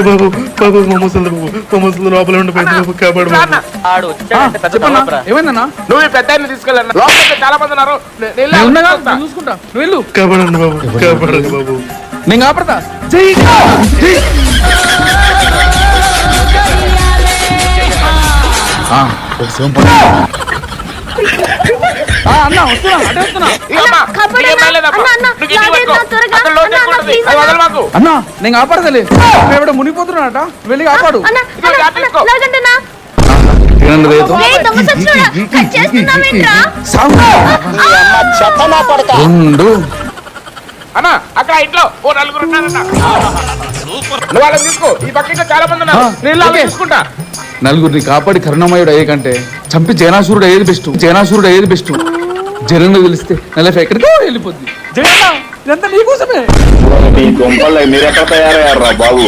బాబు బాబు మా ముసలి బాబు మా ముసలి లోపల ఉండిపోయింది బాబు కాపాడు బాబు ఆడు వచ్చాడంటే పెద్ద చెప్పన్నా తలపరా. ఏమైందన్నా నువ్వు ఈ పెద్ద ఆయన్ని తీసుకెళ్ళాను లోపల చాలా మంది ఉన్నారు నే- నేను నేను ఉండగా వస్తా. నేను చూసుకుంటా నువ్వు వెళ్ళు కాపాడండి బాబు కాపాడండి బాబు నేను కాపాడతా జై జై ఆ, ఒక శివం పడ. ఆ, అన్న వస్తున్నా అటే వస్తున్నా ఇక అమ్మా, కాపాడు నీకేం అన్న. కాలేదమ్మా. అన్న, అన్న, నువ్వు ఇంటికి లాగేది పట్టుకో. నా త్వరగా. అక్కడ లోతు అన్న, ఎక్కువ అన్న, ఉంటుంది. please అది అన్న. వదలు మాకు. అన్న నేను కాపాడతలే. ఎవడ మునిగిపోతున్నాడట. వెళ్ళి కాపాడు. అన్న, అక్కడ ఇంట్లో ఓ నలుగురు ఉన్నారన్న నువ్వు వాళ్ళని తీసుకో. ఈ చాలా మంది ఉన్నారు. తీసుకుంటా నలుగురిని కాపాడి కరుణమయుడు అయ్యే కంటే చంపి జనాసురుడు అయ్యేది బెస్ట్. జనాసురుడు అయ్యేది బెస్ట్. జనంలో తెలిస్తే నెల ఎక్కడికో వెళ్ళిపోద్ది. జగన్న ఇదంతా నీకోసమే మీ గొంపల్లో మీరెక్కడ తయారయ్యారా బాబు